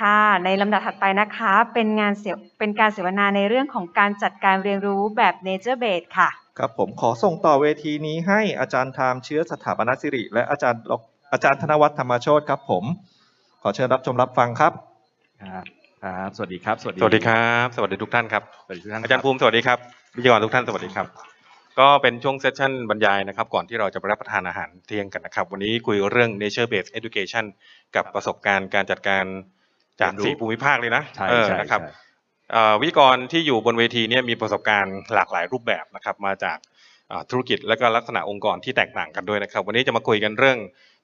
ค่ะ ในลำดับถัดไปนะคะ เป็นงานเสวเป็นการเสวนาในเรื่องของการจัดการเรียนรู้แบบ Nature Based ค่ะ ครับผมขอส่งต่อเวทีนี้ให้อาจารย์ทามเชื้อสถาปนสิริ และอาจารย์ดอกอาจารย์ธนวัฒน์ธรรมโชตครับผม ขอเชิญรับชมรับฟังครับ ครับครับสวัสดีครับ สวัสดีสวัสดีครับ สวัสดีทุกท่านครับสวัสดีทุกท่านอาจารย์ภูมิสวัสดีครับวิทยากรทุกท่านสวัสดีครับ ก็เป็นช่วงเซสชั่นบรรยายนะครับ ก่อนที่เราจะไปรับประทานอาหารเที่ยงกันนะครับ วันนี้คุยเรื่อง nature based education กับประสบการณ์การจัดการ จากสี่ภูมิภาคเลยนะใช่เออใช่นะครับใช่เอ่อวิทยากรที่อยู่บนเวทีเนี่ยมีประสบการณ์หลากหลายรูปแบบนะครับ มาจากเอ่อธุรกิจและก็ลักษณะองค์กรที่แตกต่างกันด้วยนะครับ วันนี้จะมาคุยกันเรื่อง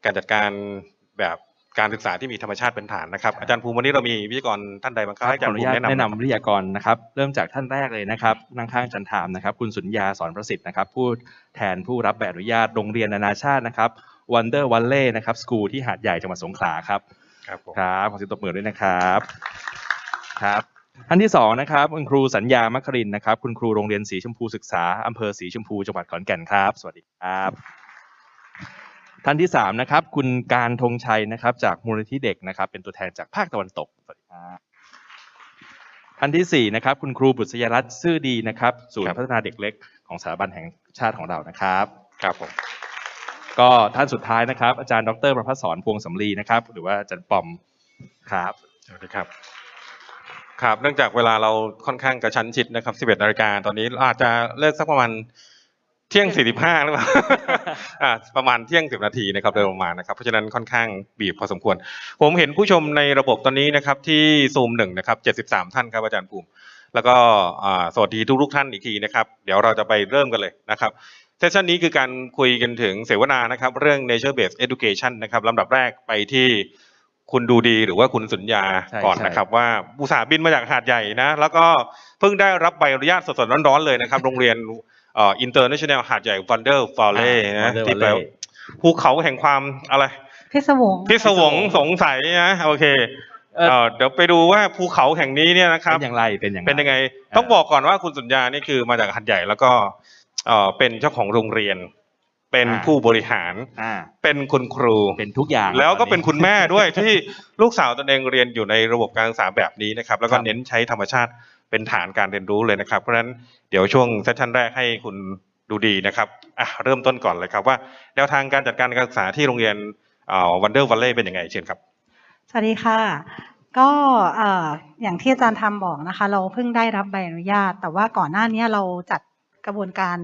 การจัดการแบบการศึกษาที่มีธรรมชาติเป็นฐานนะครับอาจารย์ภูมิวันนี้เรามีวิทยากรท่านใดบ้างคครับรับให้อาขจาอรอย์นุภูมิญาตแนะนำแนะนำวิทยากรนะครับ เริ่มจากท่านแรกเลยนะครับนั่งข้างอาจันทามนะครับ คุณสุญญาสอนประสิทธิ์นะครับผู้แทนผู้รับใบอนุญาตโรงเรียนนานาชาตินะครับ Wonder Valley นะครับสกูลที่หาดใหญ่จังหวัดสงขลาครับ ครับผมครับขอเสียงตบมือด้วยนะครับครับท่านที่สองนะครับคุณครูสัญญามัคครินทร์นะครับ คุณครูโรงเรียนสีชมพูศึกษาอำเภอสีชมพูจังหวัดขอนแก่นครับ สวัสดีครับ ท่านที่สามนะครับ คุณการธงชัยนะครับ จากมูลนิธิเด็กนะครับ เป็นตัวแทนจากภาคตะวันตกสวัสดีครับท่านที่สี่นะครับ คุณครูบุษยรัตน์ซื่อดีนะครับศูนย์พัฒนาเด็กเล็กของสถาบันแห่งชาติของเรานะครับ ครับผม ก็ท่านสุดท้ายนะครับ อาจารย์ดรประพัฒสอนพวงสำลีนะครับ หรือว่าอาจารย์ปอมครับสวัสดีครับ ครับเนื่องจากเวลาเราค่อนข้างกระชั้นชิดนะครับ 11นาฬิกาตอนนี้อาจจะเลิกสักประมาณเที่ยง 45หรือเปล่าประมาณเที่ยง 10 นาทีนะครับโดยประมาณนะครับเพราะฉะนั้นค่อนข้างบีบพอสมควร ผมเห็นผู้ชมในระบบตอนนี้นะครับ ที่ซูมหนึ่งนะครับ 73 ท่านครับอาจารย์ภูมิแล้วก็สวัสดีทุกทุกๆท่านอีกทีนะครับ เดี๋ยวเราจะไปเริ่มกันเลยนะครับ เซสชันนี้คือการคุยกันถึงเสวนานะครับ เรื่อง nature based education นะครับลำดับแรกไปที่คุณดูดีหรือว่าคุณสุญญาใช่ก่อนใช่นะครับ ว่าอุตสาห์บินมาจากหาดใหญ่นะ แล้วก็เพิ่งได้รับใบอนุญาตสดๆร้อนๆเลยนะครับ โรงเรียนเอ่อ international หาดใหญ่ Wonder Valley นะ Wonder ที่แปล Valley ภูเขาแห่งความอะไรพิศวงพิศวงสงสัยนะโอเคเอ่อเอ่อเดี๋ยวไปดูว่าภูเขาแห่งนี้เนี่ยนะครับเป็นอย่างไรเป็นอย่างไรเป็นยังไงอ่าต้องบอกก่อนว่าคุณสุญญานี่คือมาจากหัดใหญ่แล้วก็ เอ่อเป็นเจ้าของโรงเรียน เป็นอ่าผู้บริหาร อ่า เป็นคุณครู เป็นทุกอย่างแล้วก็เป็นตอคุณแม่ด้วยที่ลูกสาวตนเองเรียนอยู่ในระบบการศึกษาแบบนี้นะครับ แล้วก็ครับเน้นใช้ธรรมชาติเป็นฐานการเรียนรู้เลยนะครับ เพราะฉะนั้นเดี๋ยวช่วงเซสชันแรกให้คุณดูดีนะครับอะเริ่มต้นก่อนเลยครับว่าแนวทางการจัดการการศึกษาที่โรงเรียนวันเดอร์วัลเล่เป็นยังไงเช่นครับ สวัสดีค่ะ ก็เอ่ออย่างที่อาจารย์ทำบอกนะคะ เราเพิ่งได้รับใบอนุญาต แต่ว่าก่อนหน้านี้เราจัด กระบวนการ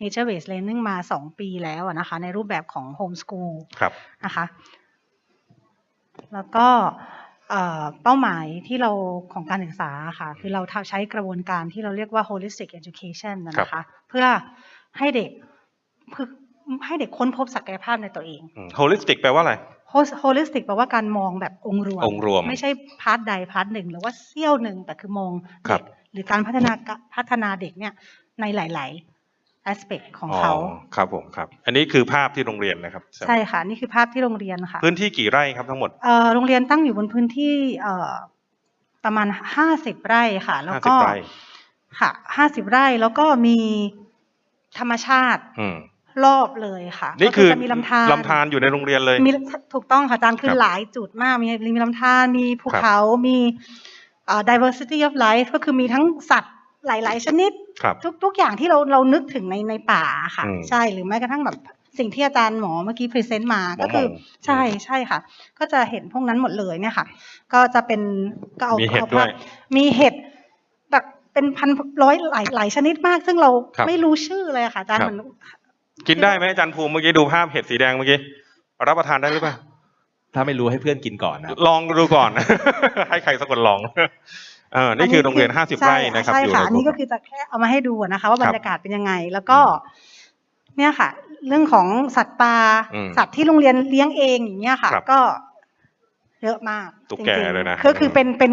nature based learning มา 2 ปีแล้วอะนะคะ ในรูปแบบของ home school ครับนะคะแล้วก็เอ่อเป้าหมายที่เราของการศึกษาค่ะ คือเราทำใช้กระบวนการที่เราเรียกว่า holistic education นะนะคะ เพื่อให้เด็กเพื่อให้เด็กค้นพบศักยภาพในตัวเองโฮลิสติกแปลว่าอะไรโฮลิสติกแปลว่าการมองแบบองค์รวม องค์รวม ไม่ใช่พาร์ทใดพาร์ทหนึ่ง หรือว่าเสี้ยวหนึ่งแต่คือมองครัเด็บกหรือการพัฒนาพัฒนาเด็กเนี่ย ในหลาย ๆ aspect ของเขาครับผมครับ อันนี้คือภาพที่โรงเรียนนะครับ ใช่ค่ะ นี่คือภาพที่โรงเรียนค่ะ พื้นที่กี่ไร่ครับทั้งหมดเอ่อโรงเรียนตั้งอยู่บนพื้นที่เอ่อประมาณห้าสิบไร่ค่ะ แล้วก็50ไร่ค่ะห้าสิบไร่แล้วก็มีธรรมชาติอืมรอบเลยค่ะนี่คือก็จะมีลำธารลำธารอยู่ในโรงเรียนเลยมีถูกต้องค่ะอาจารย์คืคอรับหลายจุดมากมีมีลำธารมีภูครับเขามีเอ่อ diversity of life ก็คือมีทั้งสัตว์ หลาย ๆ ชนิดครับทุกทุกอย่างที่เราเรานึกถึงในในป่าค่ะอืมใช่หรือแม้กระทั่งแบบสิ่งที่อาจารย์หมอเมื่อกี้พรีเซนต์มาหมอก็คือหม่งใช่ใช่ค่ะ ก็จะเห็นพวกนั้นหมดเลยเนี่ยค่ะ ก็จะเป็นก็เอามีเห็ดอาภาพด้วยมีเห็ดแบบเป็นพันร้อยหลายหลายชนิดมาก ซึ่งเราครับไม่รู้ชื่อเลยอะค่ะอาจารย์ครับเหมือนกินได้ไหมอาจารย์ภูมิเมื่อกี้ดูภาพเห็ดสีแดงเมื่อกี้รับประทานได้หรือเปล่าถ้าไม่รู้ให้เพื่อนกินก่อนนะครับลองดูก่อน ให้ใครสักคนลอง เออนี่คือโรงเรียนห้าสิบไร่นะครับใช่อยู่ค่ะในอันนี้ก็คือจะแค่เอามาให้ดูนะคะ ว่าครับบรรยากาศเป็นยังไง แล้วก็ เนี่ยค่ะ เรื่องของสัตว์ป่าอืมสัตว์ที่โรงเรียนเลี้ยงเองอย่างเงี้ยค่ะครับก็เยอะมากตุ๊กแกจริงๆเลยนะคือคือเป็นเป็น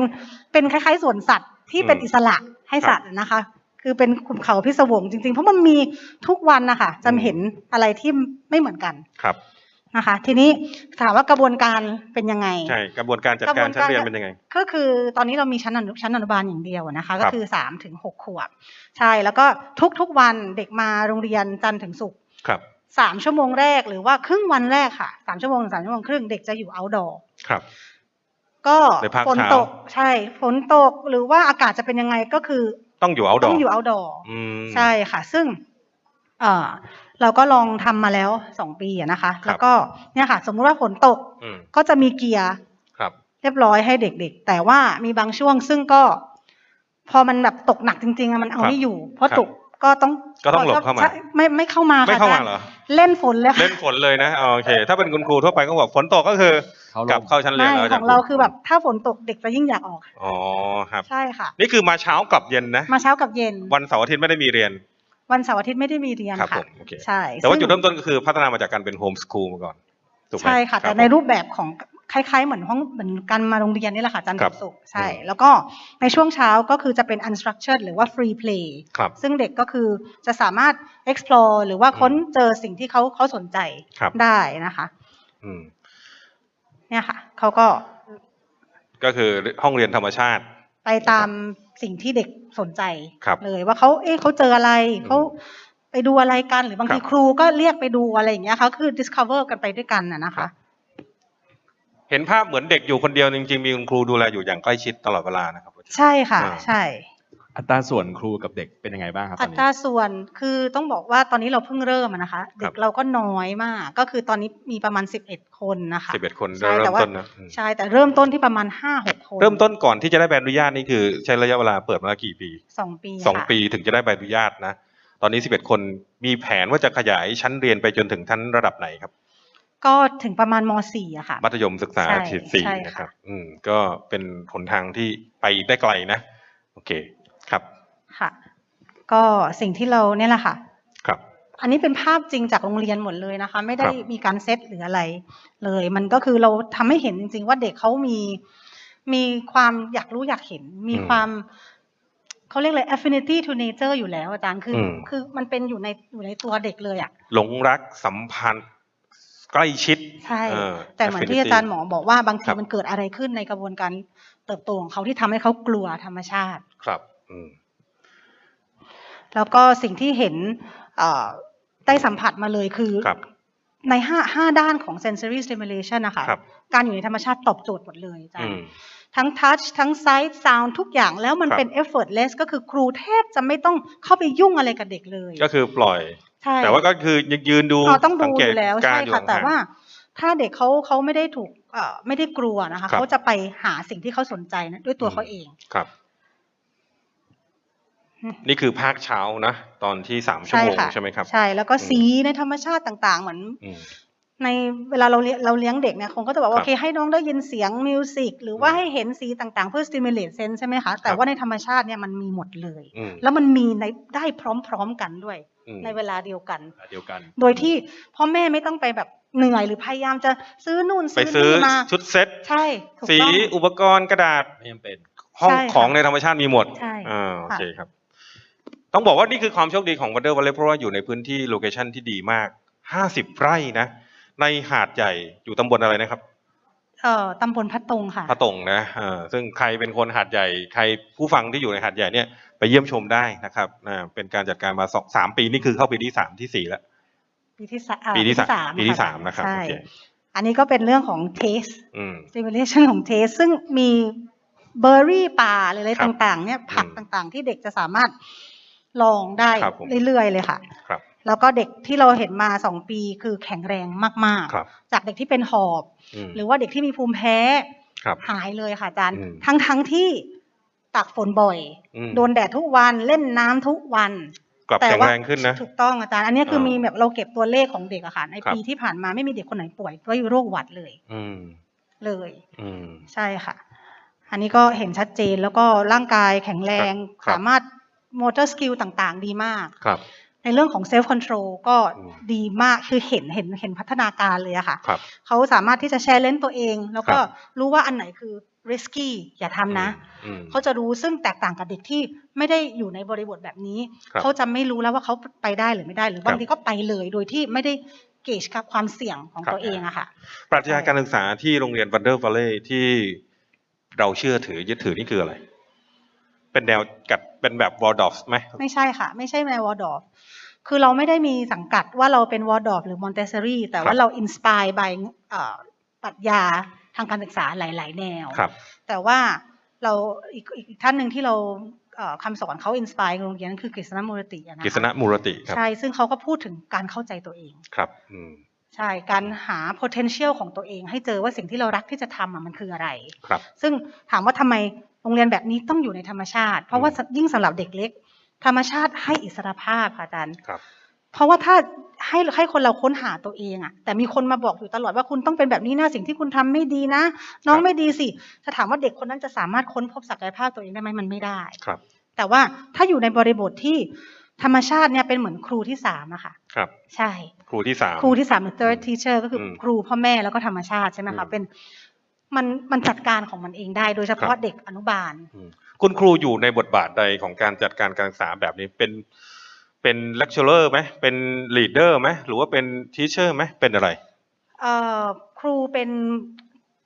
เป็นคล้ายๆสวนสัตว์ที่เป็นอืมอิสระให้สัตว์นะคะ คือเป็นขุมเขาพิศวงจริงๆ เพราะมันมีทุกวันนะคะจะเห็นอะไรที่ไม่เหมือนกันครับ นะคะ ทีนี้ถามว่ากระบวนการเป็นยังไง ใช่ กระบวนการจัดการชั้นเรียนเป็นยังไง ก็คือตอนนี้เรามีชั้นอนุชั้นอนุบาลอย่างเดียวนะคะครัก็บคือสามถึงหกขวบ ใช่ แล้วก็ทุกๆวันเด็กมาโรงเรียนจันทร์ถึงศุกร์ครับสามชั่วโมงแรกหรือว่าครึ่งวันแรกค่ะสามชั่วโมงถึงสามชั่วโมงครึ่งเด็กจะอยู่ outdoor ครับ ก็ในภาคฝนเช้าตกใช่ฝนตกหรือว่าอากาศจะเป็นยังไงก็คือ ต้องอยู่เอาดต้อองอยู่ outdoor อืมใช่ค่ะ ซึ่ง เอ่อ เราก็ลองทำมาแล้วสองปีอะนะคะครับแล้วก็เนี่ยค่ะ สมมุติว่าฝนตกอืมก็จะมีเกียร์ครับเรียบร้อยให้เด็กๆ แต่ว่ามีบางช่วงซึ่งก็ พอมันแบบตกหนักจริงๆอะมันเอาครับไม่อยู่ เพราะครับตกก็ต้องก็ต้องหลบเข้ามาใช่ไม่ไม่เข้ามาไม่ค่ะเข้ามาอจรย์เหรอเล่นฝนเลยค่ะเล่นฝนเลยนะอ๋อโอเค ถ้าเป็นคุณครูทั่วไปก็บอกฝนตกก็คือเข้าร่มกลับเข้าชั้นเรียนไม่แล้วของเราคือแบบถ้าฝนตกเด็กจะยิ่งอยากออกอ๋อครับใช่ค่ะ นี่คือมาเช้ากลับเย็นนะมาเช้ากับเย็น วันเสาร์อาทิตย์ไม่ได้มีเรียน วันเสาร์อาทิตย์ไม่ได้มีเรียนครับผค่ะมโอเคใช่แต่ว่าซึ่งจุดเริ่มต้นก็คือพัฒนามาจากการเป็นโฮมสคูลมาก่อนถูกไหมใช่ค่ะรับแต่ในรูปแบบของคล้ายๆ เหมือนห้องเหมือนการมาโรงเรียนนี่แหละค่ะจันทร์ครัถึบงศุกร์ใช่อืมแล้วก็ในช่วงเช้าก็คือจะเป็น unstructured หรือว่า free play ครับซึ่งเด็กก็คือจะสามารถ explore หรือว่าค้นเจอสิ่งที่เขาเขาสนใจครับได้นะคะอืมเนี่ยค่ะเขาก็ ก็คือห้องเรียนธรรมชาติ ไปตาม สิ่งที่เด็กสนใจครับเลยว่าเขาเอ๊ะเขาเจออะไรเขาไปดูอะไรกันหรือบางทีครับครูก็เรียกไปดูอะไรอย่างเงี้ยเขาคือ discover กันไปด้วยกันน่ะนะครัคะบเห็นภาพเหมือนเด็กอยู่คนเดียวจริงๆมีคุณครูดูแลอยู่อย่างใกล้ชิดตลอดเวลานะครับ ใช่ค่ะอ่าใช่ อัตราส่วนครูกับเด็กเป็นยังไงบ้างครับตอัอนตรานี้ส่วนคือต้องบอกว่าตอนนี้เราเพิ่งเริ่มอะนะคะ เด็กเราก็น้อยมาก ก็คือตอนนี้มีประมาณ 11 คนนะคะสิบเอ็ดคนใช่เริ่แต่มว่าต้นนะอืมใช่แต่เริ่มต้นที่ประมาณ5-6คนเริ่มต้นก่อนที่จะได้ใบอนุญาตนี่คือ ใช้ระยะเวลาเปิดมากี่ปีสองปีสองค่ะปีถึงจะได้ใบอนุญาตนะตอนนี้สิบเอ็ดคนมีแผนว่าจะขยายชั้นเรียนไปจนถึงชั้นระดับไหนครับ ก็ถึงประมาณม .4 อะค่ะ มัธยมศึกษาใช่ขีดสี่ใช่นะค่ะครับ อืมก็เป็นหนทางที่ไปได้ไกลนะ โอเค ครับค่ะก็สิ่งที่เราเนี่ยแหละค่ะครับอันนี้เป็นภาพจริงจากโรงเรียนหมดเลยนะคะ ไม่ได้ครับมีการเซตหรืออะไร เลย มันก็คือเราทำให้เห็นจริง ๆ ว่าเด็กเขามีมีความอยากรู้อยากเห็น มีความเขาเรียกอะไร affinity to nature อยู่แล้วอาจารย์คืออมคือมันเป็นอยู่ในอยู่ในตัวเด็กเลยอะหลงรักสัมพันธ์ใกล้ชิดใช่เออแต่เหมือนที่ affinity อาจารย์หมอบอกว่าบางคทีรับมันเกิดอะไรขึ้นในกระบวนการเติบโตของเขาที่ทำให้เขากลัวธรรมชาติครับอืม แล้วก็สิ่งที่เห็นเอ่อได้สัมผัสมาเลยคือครับในห้าห้าด้านของ sensory stimulation นะคะครับการอยู่ในธรรมชาติตอบโจทย์หมดเลยอาจารอืย์มทั้ง touch ทั้ง sight sound ทุกอย่างแล้วมันครับเป็น effortless ก็คือครูแทบจะไม่ต้องเข้าไปยุ่งอะไรกับเด็กเลย ก็คือปล่อยใช่แต่ว่าก็คือยังยืนดูอ๋อต้องดูสังเกอตยู่แล้วการใช่อยู่ค่ะแต่ห่งๆว่าถ้าเด็กเขาเขาไม่ได้ถูกเอ่อไม่ได้กลัวนะคะครับเขาจะไปหาสิ่งที่เขาสนใจนะด้วยตัวเขาเองครับอืม นี่คือภาคเช้านะ ตอนที่สามชั่วโมงค่ะใช่ไหมครับ ใช่แล้วก็อืมสีในธรรมชาติต่างๆ เหมือนอืมในเวลาเราเลี้ยงเราเลี้ยงเด็กเนี่ยคงก็จะบอกว่าครับโอเคให้น้องได้ยินเสียงมิวสิกหรือว่าอืมให้เห็นสีต่างๆ เพื่อ stimulate sense ใช่ไหมคะ แต่ครับว่าในธรรมชาติเนี่ยมันมีหมดเลยอืมแล้วมันมีในได้พร้อมๆกันด้วยอืมในเวลาเดียวกัน เดียวกัน โดยที่พ่อแม่ไม่ต้องไปแบบเหนื่อยหรือพยายามจะซื้อนู่นไปซื้อซื้อนี่มาชุดเซ็ตใช่ถูกสีต้องอุปกรณ์กระดาษไม่จำเป็นห้องใช่ค่ะของในธรรมชาติมีหมดใช่อ่าโอค่ะเคครับ ต้องบอกว่านี่คือความโชคดีของวันเดอร์วัลเลเพราะว่าอยู่ในพื้นที่โลเคชันที่ดีมากห้าสิบไร่นะ ในหาดใหญ่อยู่ตำบลอะไรนะครับเอ่อตำบลพัดตรงค่ะพระตงนะเออซึ่งใครเป็นคนหาดใหญ่ ใครผู้ฟังที่อยู่ในหาดใหญ่เนี่ยไปเยี่ยมชมได้นะครับอ่าเป็นการจัดการมาสองสามปีนี่คือเข้าปีที่สามที่สี่แล้วปีที่สามอ่าปีที่สามปีปีที่ที่สาสามมนะครับใช่โอเคอันนี้ก็เป็นเรื่องของ taste อืม stimulation ของ taste ซึ่งมีเบอร์รี่ป่าหรืออะไรครับต่างๆเนี่ยผักอืมต่างๆ ที่เด็กจะสามารถ ลองได้ครับผมเรื่อยๆเลยค่ะ ครับ แล้วก็เด็กที่เราเห็นมาสองปีคือแข็งแรงมากครับ ๆ จากเด็กที่เป็นหอบ อืม หรือว่าเด็กที่มีภูมิแพ้ครับ หายเลยค่ะอาจารย์ อืม ทั้งๆที่ตากฝนบ่อย อืมโดนแดดทุกวันเล่นน้ำทุกวันกลับแต่แข็งว่าแรงขึ้นนะ ถูกต้องอาจารย์ อันนี้คือเออมีแบบเราเก็บตัวเลขของเด็กอะค่ะในครับ ปีที่ผ่านมาไม่มีเด็กคนไหนป่วยด้วยโรคหวัดเลยอืม เลย อืม ใช่ค่ะ อันนี้ก็เห็นชัดเจนแล้วก็ร่างกายแข็งแรงครับ สามารถ มอเตอร์สกิลต่างๆ ดีมากครับในเรื่องของเซลฟ์คอนโทรลก็อืมดีมากคือเห็นเห็นเห็นพัฒนาการเลยอะค่ะครับเขาสามารถที่จะแชร์เลนส์ตัวเอง แล้วก็ครับรู้ว่าอันไหนคือ risky อย่าทำนะอืมเขาจะรู้ซึ่งแตกต่างกับเด็กที่ไม่ได้อยู่ในบริบทแบบนี้ครับเขาจะไม่รู้แล้วว่าเขาไปได้หรือไม่ได้ หรือครับบางทีก็ไปเลยโดยที่ไม่ได้เกจกับความเสี่ยงของครับตัวเองอะค่ะ ปรัชญาการศึกษาที่โรงเรียนวันเดอร์ว l ลเล่ที่เราเชื่อถือยึดถือนี่คืออะไร เป็นแนวกับเป็นแบบวอร์ดอฟไหมไม่ใช่ค่ะ ไม่ใช่ในวอร์ดอฟคือเราไม่ได้มีสังกัดว่าเราเป็นวอร์ดอฟหรือมอนเตสซอรี่แต่ว่าเราอินสปายบายปรัชญาทางการศึกษาหลาย ๆ แนวครับแต่ว่าเราอีกอีกอีกท่านหนึ่งที่เราเอ่อคำสอนเขาอินสปายโรงเรียนคือกฤษณมูรติอะนะคะกฤษณะมูรติครับใช่ซึ่งเขาก็พูดถึงการเข้าใจตัวเองครับอืม ใช่ การหา potential ของตัวเองให้เจอว่าสิ่งที่เรารักที่จะทำอะมันคืออะไรครับ ซึ่งถามว่าทำไมโรงเรียนแบบนี้ต้องอยู่ในธรรมชาติ เพราะว่าอืมยิ่งสำหรับเด็กเล็ก ธรรมชาติให้อิสรภาพค่ะอาจารย์ครับเพราะว่าถ้าให้ให้คนเราค้นหาตัวเองอะแต่มีคนมาบอกอยู่ตลอดว่าคุณต้องเป็นแบบนี้นะสิ่งที่คุณทำไม่ดีนะ น้องครับไม่ดีสิถ้าถามว่าเด็กคนนั้นจะสามารถค้นพบศักยภาพตัวเองได้ไหมมันไม่ได้ครับ แต่ว่าถ้าอยู่ในบริบทที่ธรรมชาติเนี่ยเป็นเหมือนครูที่สามอะค่ะครับ ใช่ ครูที่สามครูที่สามหรือ third teacher ก็คืออมครูพ่อแม่แล้วก็ธรรมชาติใช่ไหมอืคะมเป็นมันมันจัดการของมันเองได้โดยเฉครัพาะบเด็กอนุบาลอืมคุณครูอยู่ในบทบาทใดของการจัดการการศึกษาแบบนี้เป็นเป็นเลคเชอร์ไหมเป็นลีดเดอร์ไหมหรือว่าเป็นทีเชอร์ไหมเป็นอะไรเอ่อครูเป็น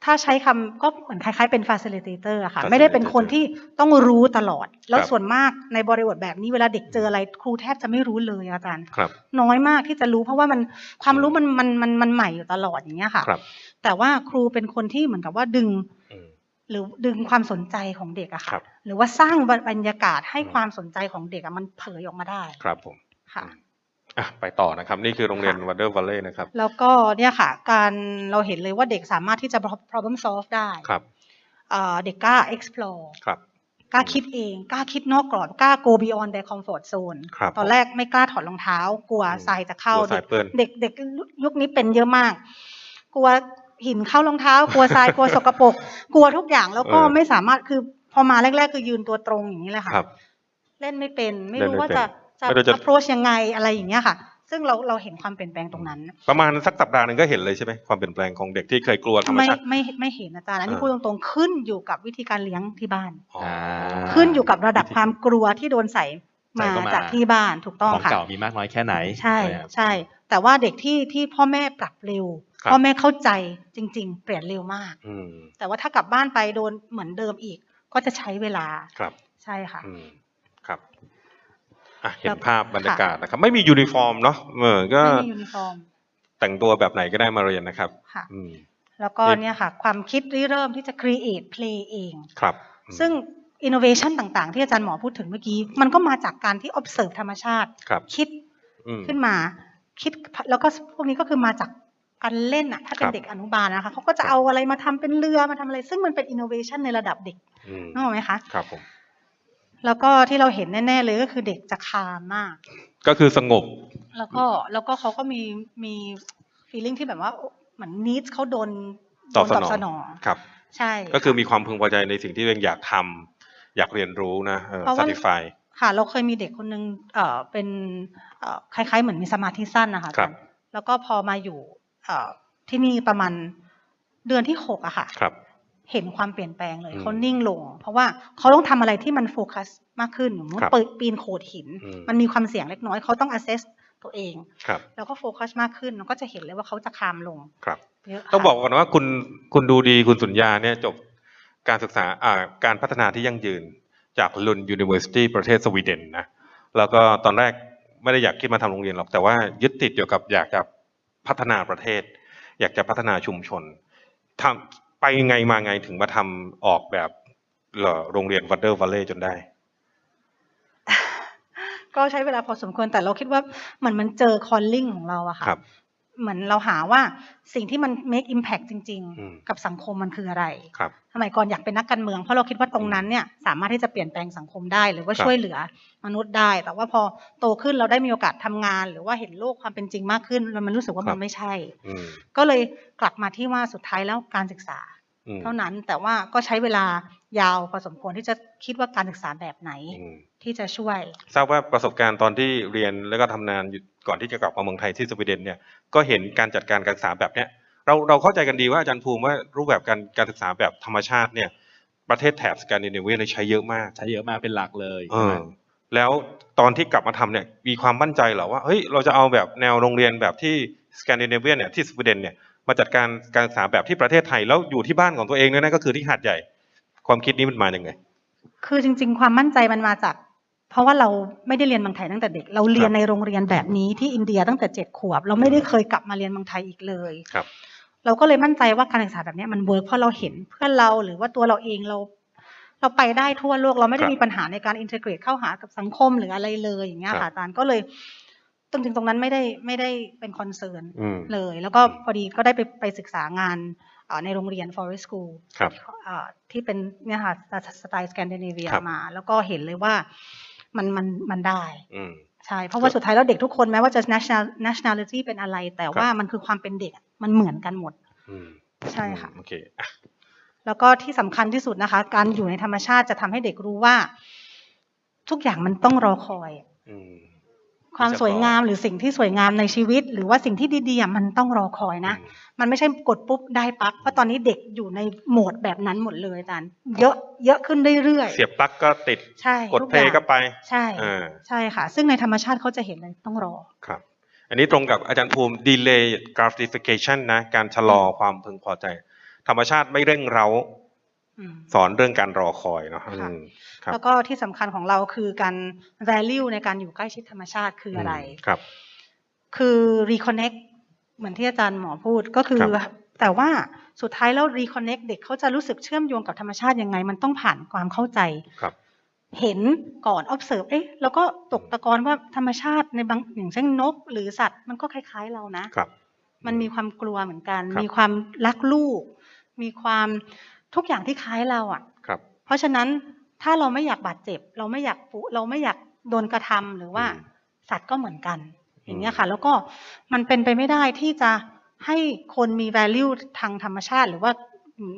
ถ้าใช้คำก็เหมือนคล้ายๆเป็น facilitator อะค่ะ Facilitator ไม่ได้เป็นคนที่ต้องรู้ตลอด แล้วครับส่วนมากในบริบทแบบนี้เวลาเด็กเจออะไรครูแทบจะไม่รู้เลยอาจารย์ครับน้อยมากที่จะรู้เพราะว่ามันความรู้มันมันมันมันใหม่อยู่ตลอดอย่างเงี้ยค่ะครับแต่ว่าครูเป็นคนที่เหมือนกับว่าดึงอืมหรือดึงความสนใจของเด็กอะครัค่ะบหรือว่าสร้างบรรยากาศให้อืมความสนใจของเด็กอะมันเผยออกมาได้ ครับผมค่ะ อะไปต่อนะครับ นี่คือโรงเรียนค่ะวันเดอร์วัลเล่นะครับ แล้วก็เนี่ยค่ะ การเราเห็นเลยว่าเด็กสามารถที่จะ problem solve ได้ครับเอ่อเด็กกล้า explore ครับกล้าคิดเองกล้าคิดนอกกรอบกล้า go beyond their comfort zone ครับตอนแรกไม่กล้าถอดรองเท้า กลัวอืมทรายจะเข้ากลัวทรายเปื้อนเด็กเด็กยุคนี้เป็นเยอะมาก กลัวหินเข้ารองเท้ากลัวทรายกลัวสกปรกกลัวทุกอย่างแล้วก็เออไม่สามารถคือพอมาแรก ๆ คือยืนตัวตรงอย่างนี้เลยค่ะครับเล่นไม่เป็น ไม่เล่นรู้ไม่ว่าเป็นจะจะ ไม่รู้จะ approach ยังไงอะไรอย่างเงี้ยค่ะ ซึ่งเราเราเห็นความเปลี่ยนแปลงตรงนั้น ประมาณสักสัปดาห์หนึ่งก็เห็นเลยใช่ไหมความเปลี่ยนแปลงของเด็กที่เคยกลัวธรรมไม่ชาติ ไม่ไม่เห็นอาจารย์อันนี้เออ พูดตรงๆขึ้นอยู่กับวิธีการเลี้ยงที่บ้าน อ๋ออ่าขึ้นอยู่กับระดับความกลัวที่โดนใส่ใส่มาเข้ามา จากที่บ้านถูกต้องของค่ะ เก่ามีมากน้อยแค่ไหนใช่ไหมครับ ใช่ แต่ว่าเด็กที่ที่พ่อแม่ปรับเร็ว ครับ พ่อแม่เข้าใจจริง ๆ เปลี่ยนเร็วมาก อืมแต่ว่าถ้ากลับบ้านไปโดนเหมือนเดิมอีก ก็จะใช้เวลาครับใช่ค่ะ อืมครับ อะเห็แล้นวภาพบรรยากาศนะครับ ไม่มียูนิฟอร์มเนาะเออก็ไม่มียูนิฟอร์ม แต่งตัวแบบไหนก็ได้มาเรียนนะครับค่ะอืมแล้วก็เด็กเนี่ยค่ะ ความคิดริเริ่มที่จะ create play เองครับอืมซึ่ง innovation ต่างๆ ที่อาจารย์หมอพูดถึงเมื่อกี้ มันก็มาจากการที่ observe ธรรมชาติครับคิดอืมขึ้นมาคิดแล้วก็พวกนี้ก็คือมาจากการเล่นอะถ้าเป็คนรับเด็กอนุบาลนะคะเขาก็จะเอาอะไรมาทำเป็นเรือมาทำอะไร ซึ่งมันเป็น innovation ในระดับเด็กอืมนึกออกไหมคะครับผม แล้วก็ที่เราเห็นแน่ ๆ เลยก็คือเด็กจะคามมาก ก็คือสงบ แล้วก็แล้วก็เขาก็มีมี feeling ที่แบบว่าเหมือน needs เขาโดนตอบโดนสนองครับ ใช่ ก็คือมีความพึงพอใจในสิ่งที่ตัวเองอยากทำอยากเรียนรู้นะเออเพราะว่า satisfy ค่ะ เราเคยมีเด็กคนนึงเอ่อเป็นเอ่อคล้ายๆ เหมือนมีสมาธิสั้นนะคะอาครัจาบรย์แล้วก็พอมาอยู่เอ่อที่นี่ประมาณเดือนที่หกอะค่ะครับ เห็นความเปลี่ยนแปลงเลยอืมเขานิ่งลง เพราะว่าเขาต้องทำอะไรที่มันโฟกัสมากขึ้นอย่างมุติครับเปิดปีนโขดหินอืมมันมีความเสี่ยงเล็กน้อยเขาต้อง assess ตัวเองครับแล้วก็โฟกัสมากขึ้นแล้วก็จะเห็นเลยว่าเขาจะคามลงครับเยอะต้องค่ะบอกก่อนว่าคุณคุณดูดีคุณสุญญาเนี่ยจบการศึกษาอ่าการพัฒนาที่ยั่งยืน จากลุนยูนิเวอร์ซิตี้ประเทศสวีเดนนะแล้วก็ตอนแรกไม่ได้อยากคิดมาทำโรงเรียนหรอกแต่ว่ายึดติดเกี่ยวกับอยากจะพัฒนาประเทศ อยากจะพัฒนาชุมชนทำ ไปไงมาไงถึงมาทำออกแบบเอ่อโรงเรียนวัดเดอร์วัลเล่จนได้ ก็ใช้เวลาพอสมควรแต่เราคิดว่าเหมือนมันเจอ calling ของเราอะค่ะครับเหมือนเราหาว่าสิ่งที่มัน make impact จริงอืมๆกับสังคมมันคืออะไรครับสมัยก่อนอยากเป็นนักการเมือง เพราะเราคิดว่าตรงนั้นเนี่ยสามารถที่จะเปลี่ยนแปลงสังคมได้ หรือว่าครับช่วยเหลือมนุษย์ได้ แต่ว่าพอโตขึ้นเราได้มีโอกาสทำงาน หรือว่าเห็นโลกความเป็นจริงมากขึ้นแล้วมันรู้สึกว่ามันไม่ใช่อืมก็เลยกลับมาที่ว่าสุดท้ายแล้วการศึกษาอืม เท่านั้นแต่ว่าก็ใช้เวลายาวพอสมควรที่จะคิดว่าการศึกษาแบบไหนอืมที่จะช่วย ทราบว่าประสบการณ์ตอนที่เรียนแล้วก็ทำงานอยู่ก่อนที่จะกลับมาเมืองไทยที่สวีเดนเนี่ยก็เห็นการจัดการการศึกษาแบบเนี้ยเราเราเข้าใจกันดีว่าอาจารย์ภูมิว่ารูปแบบการการศึกษาแบบธรรมชาติเนี่ย ประเทศแถบสแกนดิเนเวียเนี่ยใช้เยอะมาก ใช้เยอะมากเป็นหลักเลยเออแล้วตอนที่กลับมาทำเนี่ยมีความมั่นใจเหรอว่าเฮ้ยเราจะเอาแบบแนวโรงเรียนแบบที่สแกนดิเนเวียเนี่ยที่สวีเดนเนี่ย มาจัดการการศึกษาแบบที่ประเทศไทย แล้วอยู่ที่บ้านของตัวเองด้วยนะก็คือที่หาดใหญ่ ความคิดนี้มันมาอย่างไง คือจริง ๆ ความมั่นใจมันมาจาก เพราะว่าเราไม่ได้เรียนเมืองไทยตั้งแต่เด็ก เราเรียนในโรงเรียนแบบนี้ที่อินเดียตั้งแต่เจ็ดขวบ เราไม่ได้เคยกลับมาเรียนเมืองไทยอีกเลยครับ เราก็เลยมั่นใจว่าการศึกษาแบบเนี้ยมันเวิร์กเพราะเราเห็นเพื่อนเราหรือว่าตัวเราเองเรา เราไปได้ทั่วโลกเราไม่ได้ครับมีปัญหาในการอินเทอร์เกรตเข้าหากับสังคมหรืออะไรเลยอย่างเงี้ยครัค่ะบอาจารย์ก็เลย จนถึงตรงนั้นไม่ได้ไม่ได้เป็นคอนเซิร์นอืมเลย แล้วก็พอดีก็ได้ไปไปศึกษางานเอ่อในโรงเรียน Forest School ครับเอ่อที่เป็นเนี่ยค่ะสไตล์สแกนดิเนเวียครับมา แล้วก็เห็นเลยว่ามันมันมันได้อืมใช่ เพราะว่าสุดท้ายแล้วเด็กทุกคนแม้ว่าจะ national nationality เป็นอะไร แต่ว่ามันคือความเป็นเด็กอะมันเหมือนกันหมดอืมใช่ค่ะโอเคอะแล้วก็ที่สำคัญที่สุดนะคะ การอยู่ในธรรมชาติจะทำให้เด็กรู้ว่า ทุกอย่างมันต้องรอคอยอืม ความสวยงามหรือสิ่งที่สวยงามในชีวิต หรือว่าสิ่งที่ดีๆอะมันต้องรอคอยนะ มันไม่ใช่กดปุ๊บได้ปั๊บเพราะตอนนี้เด็กอยู่ในโหมดแบบนั้นหมดเลยอาจารย์เยอะเยอะขึ้นเรื่อยๆเสียบปลั๊กก็ติดใช่กดทุเพลอย่าย์งก็ไปใช่อ่าใช่ค่ะ ซึ่งในธรรมชาติเขาจะเห็นเลยต้องรอครับ อันนี้ตรงกับอาจารย์ภูมิ delay gratification นะการชะลอความพึงพอใจ ธรรมชาติไม่เร่งเร้าอืม สอนเรื่องการรอคอยเนาะค่ะอืมครับแล้วก็ที่สำคัญของเราคือการ value ในการอยู่ใกล้ชิดธรรมชาติคืออะไรมครับ คือ reconnect เหมือนที่อาจารย์หมอพูดก็คือครับแต่ว่าสุดท้ายแล้ว reconnect เด็กเขาจะรู้สึกเชื่อมโยงกับธรรมชาติยังไง มันต้องผ่านความเข้าใจครับเห็นก่อน observe เอ๊ะแล้วก็ตกตะกอนว่าธรรมชาติในบางอย่างเช่นนก หรือสัตว์มันก็คล้าย ๆเรานะครับ มันมีความกลัวเหมือนกันครับมีความรักลูก มีความ ทุกอย่างที่คล้ายเราอะครับ เพราะฉะนั้นถ้าเราไม่อยากบาดเจ็บ เราไม่อยากปุเราไม่อยากโดนกระทำหรือว่าอืมสัตว์ก็เหมือนกันอืมอย่างเงี้ยค่ะ แล้วก็มันเป็นไปไม่ได้ที่จะให้คนมี value ทางธรรมชาติ หรือว่า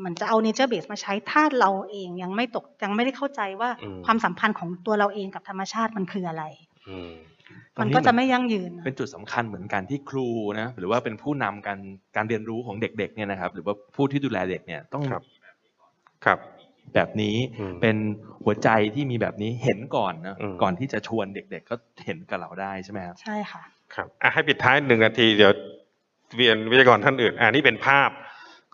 มันจะเอา nature base มาใช้ถ้าเราเองยังไม่ตกยังไม่ได้เข้าใจว่าอืมความสัมพันธ์ของตัวเราเองกับธรรมชาติมันคืออะไรอืมตรงมันนี้ก็จะเหมือนไม่ยั่งยืน เป็นจุดสำคัญเหมือนกันที่ครูนะหรือว่าเป็นผู้นำการการเรียนรู้ของเด็กๆเนี่ยนะครับ หรือว่าผู้ที่ดูแลเด็กเนี่ยต้อง ครับครับ แบบนี้อืมเป็นหัวใจที่มีแบบนี้เห็นก่อนนะอืม ก่อนที่จะชวนเด็กๆ ก็เห็นกับเราได้ใช่ไหมครับใช่ค่ะ ครับอะให้ปิดท้ายหนึ่งนาที เดี๋ยวเวียนวิทยากรท่านอื่น อ่านี่เป็นภาพ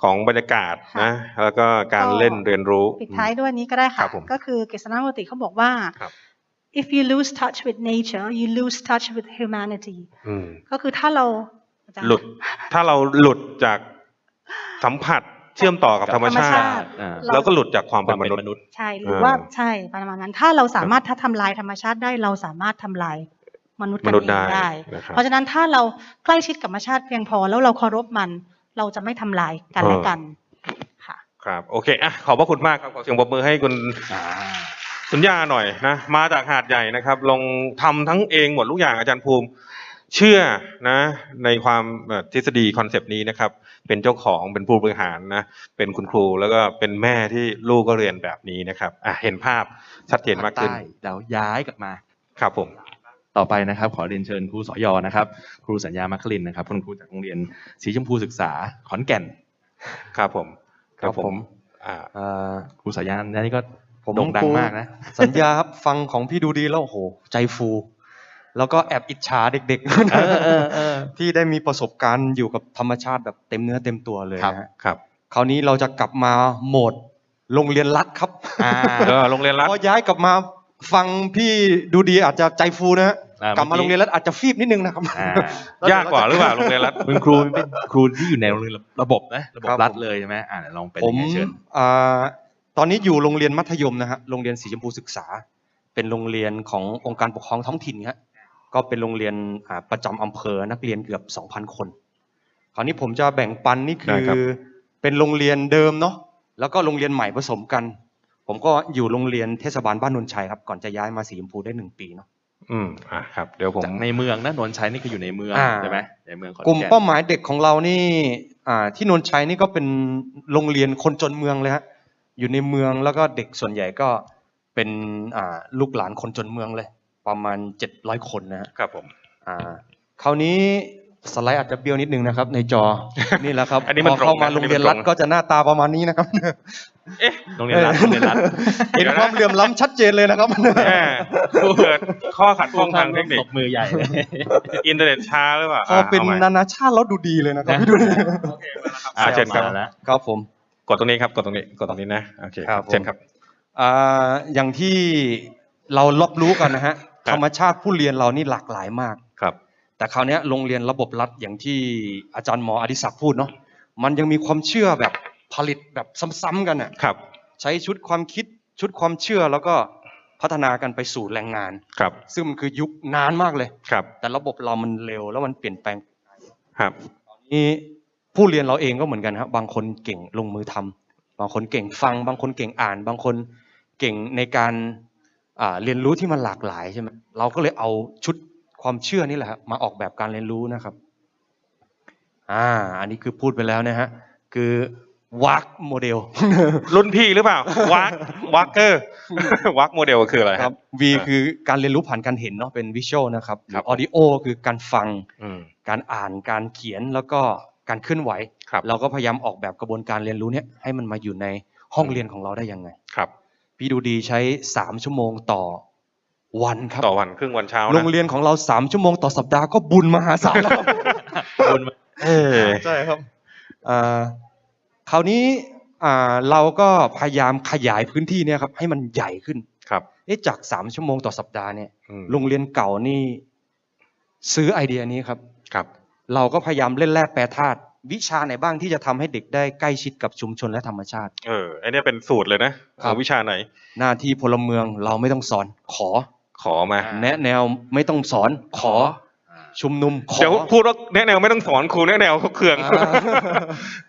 ของบรรยากาศนะ แล้วก็การก็ เล่นเรียนรู้ ปิดท้ายด้วยนี้ก็ได้ครัค่ะ บผมก็คือกฤษณามติเขาบอกว่า ครับ if you lose touch with nature you lose touch with humanity อืมก็คือถ้าเราอาจารย์หลุด ถ้าเราหลุดจากสัมผัสเชื่อมต่อกับธรรมชาธรรมชาติติอ่าเราเราก็หลุดจากความคเป็วามนมเป็นนุษย์มนุษย์ ใช่หรืออ่าว่าใช่ประมาณนั้น ถ้าเราสามารถถ้าทำลายธรรมชาติได้เราสามารถทำลายมนุษย์กันมนุษย์เองได้ได้นะครับเพราะฉะนั้นถ้าเราใกล้ชิดกับธรรมชาติเพียงพอแล้วเราเคารพมัน เราจะไม่ทำลายกันและกันค่ะครับโอเคอะขอบพระคุณมากครับขอเสียงปรบมือให้คุณสุญญาหน่อยนะมาจากหาดใหญ่นะครับ ลงทำทั้งเองหมดทุกอย่างอาจารย์ภูมิ เชื่อนะในความเอ่อทฤษฎีคอนเซปต์นี้นะครับ เป็นเจ้าของเป็นผู้บริหารนะเป็นคุณครูแล้วก็เป็นแม่ที่ลูกก็เรียนแบบนี้นะครับอะเห็นภาพชัดเจนมากขึ้นใต้แล้วย้ายกลับมาครับผมต่อไปนะครับ ขอเรียนเชิญครูสอยอนะครับ ครูสัญญามัคคลินนะครับคุณครูจากโรงเรียนสีชมพูศึกษาขอนแก่นครับผมครับผมอ่าอ่าครูสายันนี่ก็ผมโด่งดัครูงมากนะ สัญญาครับฟังของพี่ดูดีแล้วโอ้โหใจฟู แล้วก็แอบอิจฉาเด็กเออเออเออๆที่ได้มีประสบการณ์อยู่กับธรรมชาติแบบเต็มเนื้อเต็มตัวเลยครับนะฮะครับคราวนี้เราจะกลับมาโหมดโรงเรียนรัฐครับอ่าเออโรงเรียนรัฐพอย้ายกลับมาฟังพี่ดูดีอาจจะใจฟูนะฮะอ่ากลับมาเมื่อกี้โรงเรียนรัฐอาจจะฟีบนิดนึงนะครับอ่ายากกว่าหรือเปล่าโรงเรียนรัฐคุณครูเป็นครูที่อยู่ในโรงเรียนระบบนะระบบครับรัฐผมเลยใช่ไหมอ่าเดี๋ยวลองเป็นผยัมงไงเชิญอ่าตอนนี้อยู่โรงเรียนมัธยมนะฮะโรงเรียนสีชมพูศึกษา เป็นโรงเรียนขององค์การปกครองท้องถิ่นฮะ ก็เป็นโรงเรียนอ่าประจำอำเภอนักเรียนเกือบ 2,000 คน คราวนี้ผมจะแบ่งปันนี่คืได้อครับเป็นโรงเรียนเดิมเนาะแล้วก็โรงเรียนใหม่ผสมกัน ผมก็อยู่โรงเรียนเทศบาลบ้านนนชัยครับก่อนจะย้ายมาสีชมพูได้หนึ่งปีเนาะอืมอะครับเดี๋ยวผมจากในเมืองนะนนท์ชัยนี่คืออยู่ในเมืองอ่าใช่ไหมในเมืองขอนกลุ่มแก่นเป้าหมายเด็กของเรานี่อ่าที่นนชัยนี่ก็เป็นโรงเรียนคนจนเมืองเลยฮะอยู่ในเมืองแล้วก็เด็กส่วนใหญ่ก็เป็นอ่าลูกหลานคนจนเมืองเลย ประมาณเจ็ดร้อยคนนะฮะครับผมอ่าคราวนี้สไลด์อาจจะเบี้ยวนิดนึงนะครับ ในจอนี่แหละครับอันนี้มันพเข้ามาตรงนะโรงเรียนรัฐอันนี้มันตรงก็จะหน้าตาประมาณนี้นะครับโรงเรียนรัฐโรงเรียนรัฐเห็นความเหลื่อมล้ำชัดเจนเลยนะครับแม่เกิดข้อขัดข้องทางเทคนิคตบมือใหญ่เลยอินเทอร์เน็ตช้าหรือเปล่าพอเป็นอาใหม่นานาชาติแล้วดูดีเลยนะครับพี่ดูดิอ่าเชิญครับมาแล้วครับผมกดตรงนี้ครับกดตรงนี้กดตรงนี้นะโอเคครับผมเชิญครับอ่าอย่างที่เรารับรู้กันนะฮะครับ ธรรมชาติผู้เรียนเรานี่หลากหลายมากครับ แต่คราวเนี้ยโรงเรียนระบบรัฐอย่างที่อาจารย์หมออดิศักดิ์พูดเนาะมันยังมีความเชื่อแบบผลิตแบบซ้ำๆกันอะครับ ใช้ชุดความคิดชุดความเชื่อแล้วก็พัฒนากันไปสู่แรงงานครับ ซึ่งมันคือยุคนานมากเลยครับ แต่ระบบเรามันเร็วแล้วมันเปลี่ยนแปลงครับนี่ผู้เรียนเราเองก็เหมือนกันครับบางคนเก่งลงมือทำบางคนเก่งฟัง บางคนเก่งอ่าน บางคนเก่งในการอ่า เรียนรู้ที่มันหลากหลายใช่ไหมเราก็เลยเอาชุดความเชื่อนี่แหละครับมาออกแบบการเรียนรู้นะครับอ่าอันนี้คือพูดไปแล้วนะฮะคือวักโมเดลรุ่นพี่หรือเปล่าวักวักเกอร์วักโมเดลคืออะไรคครัรับบ V คือการเรียนรู้ผ่านการเห็นเนาะเป็นวิชวลนะครับครับออดิโอคือการฟังอืมการอ่านการเขียนแล้วก็การเคลื่อนไหวครับเราก็พยายามออกแบบกระบวนการเรียนรู้เนี่ยให้มันมาอยู่ในห้องเรียนของเราได้ยังไงครับ พี่ดูดีใช้สามชั่วโมงต่อวันครับต่อวันครึ่งวันเช้าโรนะงเรียนของเราสามชั่วโมงต่อสัปดาห์ก็บุญมหาศาลแล้วครับบนเออใช่ครับอ่าคราวนี้อ่าเราก็พยายามขยายพื้นที่เนี่ยครับให้มันใหญ่ขึ้นครับเอ๊ะจากสามชั่วโมงต่อสัปดาห์เนี่ยอืมโรงเรียนเก่านี่ซื้อไอเดียนี้ครับครับ เราก็พยายามเล่นแร่แปรธาตุ วิชาไหนบ้างที่จะทำให้เด็กได้ใกล้ชิดกับชุมชนและธรรมชาติ เออไอเนี้ยเป็นสูตรเลยนะครับของวิชาไหน หน้าที่พลเมืองเราไม่ต้องสอนขอขอมา แนะแนวไม่ต้องสอนขอชุมนุมขอเดี๋ยวพูดว่าแนะแนวไม่ต้องสอนครูแนะแนวเขาเคืองอ่า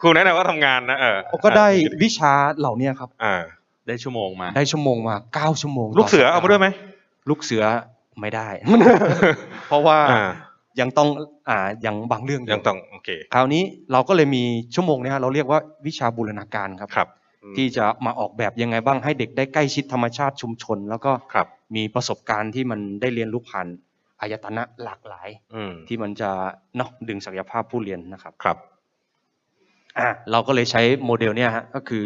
ครูแนะแนวว่าทำงานนะเออก็ได้วิชาเหล่านี้ครับอ่าได้ชั่วโมงมา ได้ชั่วโมงมาเก้าชั่วโมง ลูกเสือเอามาด้วยไหมลูกเสือไม่ได้ เพราะว่าอ่า ยังต้องอ่ายังบางเรื่องอยังต้องโอเคคราวนี้เราก็เลยมีชั่วโมงเนี้ยเราเรียกว่าวิชาบูรณาการครับครับอืมที่จะมาออกแบบยังไงบ้างให้เด็กได้ใกล้ชิดธรรมชาติชุมชน แล้วก็ครับมีประสบการณ์ที่มันได้เรียนรู้ผ่านอายตนะหลากหลายอืมที่มันจะเนาะดึงศักยภาพผู้เรียนนะครับครับอะเราก็เลยใช้โมเดลเนี่ยฮะก็คือ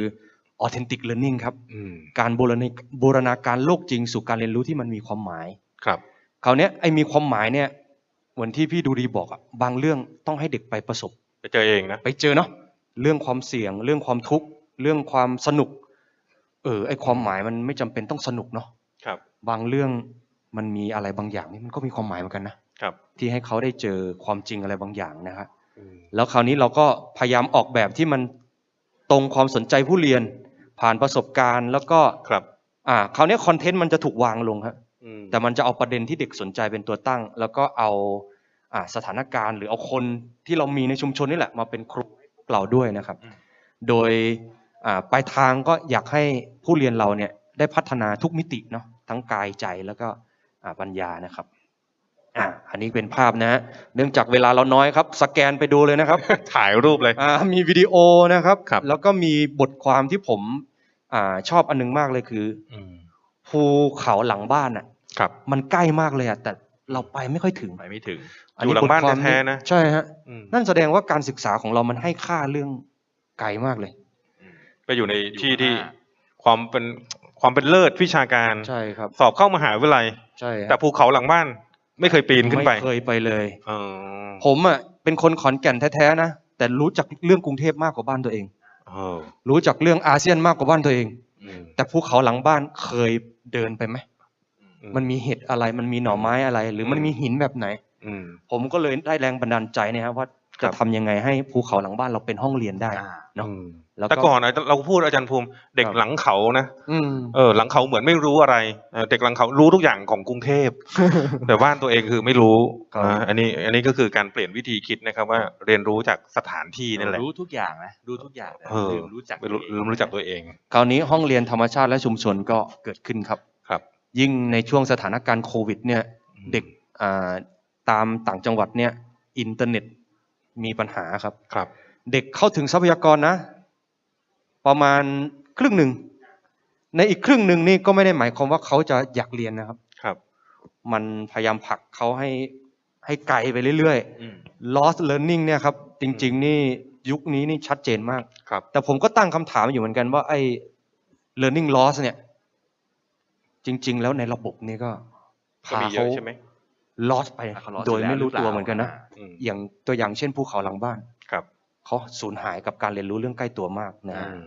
authentic learning ครับอืมการบูรณาบูรณาการโลกจริงสู่การเรียนรู้ที่มันมีความหมายครับคราวเนี้ยไอ้มีความหมายเนี่ย เหมือนที่พี่ดูดีบอกอะบางเรื่องต้องให้เด็กไปประสบ ไปเจอเองนะ ไปเจอเนาะเรื่องความเสี่ยง เรื่องความทุกข์เรื่องความสนุก เออไอความหมายมันไม่จำเป็นต้องสนุกเนาะครับ บางเรื่องมันมีอะไรบางอย่างนี่มันก็มีความหมายเหมือนกันนะครับ ที่ให้เขาได้เจอความจริงอะไรบางอย่างนะครับอืมแล้วคราวนี้เราก็พยายามออกแบบที่มันตรงความสนใจผู้เรียน ผ่านประสบการณ์ แล้วก็ครับ อ่าคราวนี้คอนเทนต์มันจะถูกวางลงครับอืม แต่มันจะเอาประเด็นที่เด็กสนใจเป็นตัวตั้ง แล้วก็เอาอ่าสถานการณ์หรือเอาคนที่เรามีในชุมชนนี่แหละ มาเป็นครูให้พวกเราด้วยนะครับ โดยอ่าปลายทางก็อยากให้ผู้เรียนเราเนี่ยได้พัฒนาทุกมิติเนาะทั้งกายใจแล้วก็อ่าปัญญานะครับอ่าอันนี้เป็นภาพนะฮะเนื่องจากเวลาเราน้อยครับ สแกนไปดูเลยนะครับ ถ่ายรูปเลยอ่ามีวิดีโอนะครับครับแล้วก็มีบทความที่ผมอ่าชอบอันนึงมากเลยคืออืมภูเขาหลังบ้านอะ ครับ มันใกล้มากเลยอะแต่เราไปไม่ค่อยถึงไปไม่ถึงอยู่หลังบ้านบทควมแท้ๆนะใช่ฮะอืมนั่นแสดงว่าการศึกษาของเรามันให้ค่าเรื่องไกลมากเลย ไปอยู่ในอยู่ที่ข้างหน้าที่ความเป็นความเป็นเลิศวิชาการใช่ครับ สอบเข้ามหาวิทยาลัยใช่ฮะแต่ภูเขาหลังบ้าน ไม่เคยปีนขึ้นไปไม่เคยไปเลยอ๋อผมอะเป็นคนขอนแก่นแท้ๆนะแต่รู้จักเรื่องกรุงเทพมากกว่าบ้านตัวเองเออรู้จักเรื่องอาเซียนมากกว่าบ้านตัวเองอืมแต่ภูเขาหลังบ้านเคยเดินไปไหมอื มันมีเห็ดอะไรมันมีหน่อไม้อะไร หรือมันมีหินแบบไหนอืมผมก็เลยได้แรงบันดาลใจเนะครับว่าครัจะบทำยังไงให้ภูเขาหลังบ้านเราเป็นห้องเรียนได้อ่าเนาะอืมแล้วก็แต่ก่อนอะเราพูดอาจารย์ภูมิเด็กครับหลังเขานะอืมเออหลังเขาเหมือนไม่รู้อะไรเออเด็กหลังเขารู้ทุกอย่างของกรุงเทพ แต่บ้านตัวเองคือไม่รู้ครับอ่าอันนี้อันนี้ก็คือการเปลี่ยนวิธีคิดนะครับว่าเรียนรู้จากสถานที่นั่นแหละรู้ทุกอย่างนะรู้ทุกอย่างแต่เออลืมรู้จักไม่รู้ตัวเองลืมรู้จักตัวเอง คราวนี้ห้องเรียนธรรมชาติและชุมชนก็เกิดขึ้นครับครับ ยิ่งในช่วงสถานการณ์โควิดเนี่ยเด็กอ่าตามต่างจังหวัดเนี่ยอินเทอร์เน็ตมีปัญหาครับครับ เด็กเข้าถึงทรัพยากรนะ ประมาณครึ่งหนึ่ง ในอีกครึ่งหนึ่งนี่ก็ไม่ได้หมายความว่าเขาจะอยากเรียนนะครับครับ มันพยายามผลักเขาให้ให้ไกลไปเรื่อยอืมๆ lost learning เนี่ยครับ จริง ๆ นี่ยุคนี้นี่ชัดเจนมากครับ แต่ผมก็ตั้งคำถามอยู่เหมือนกันว่าไอ้ learning loss เนี่ย จริง ๆ แล้วในระบบนี่ก็ก็พามีเยเขาอะใช่ไหม lost ไปเขา lost โดยไปแล้วไม่รู้หรือเปล่าตัวเหมือนกันนะอืมอย่างตัวอย่างเช่นภูเขาหลังบ้านครับเขาสูญหายกับการเรียนรู้เรื่องใกล้ตัวมากนะฮะอืม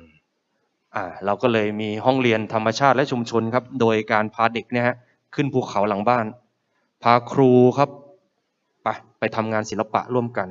อ่า เราก็เลยมีห้องเรียนธรรมชาติและชุมชนครับ โดยการพาเด็กเนี่ยฮะขึ้นภูเขาหลังบ้าน พาครูครับไปไปทำงานศิลปะร่วมกัน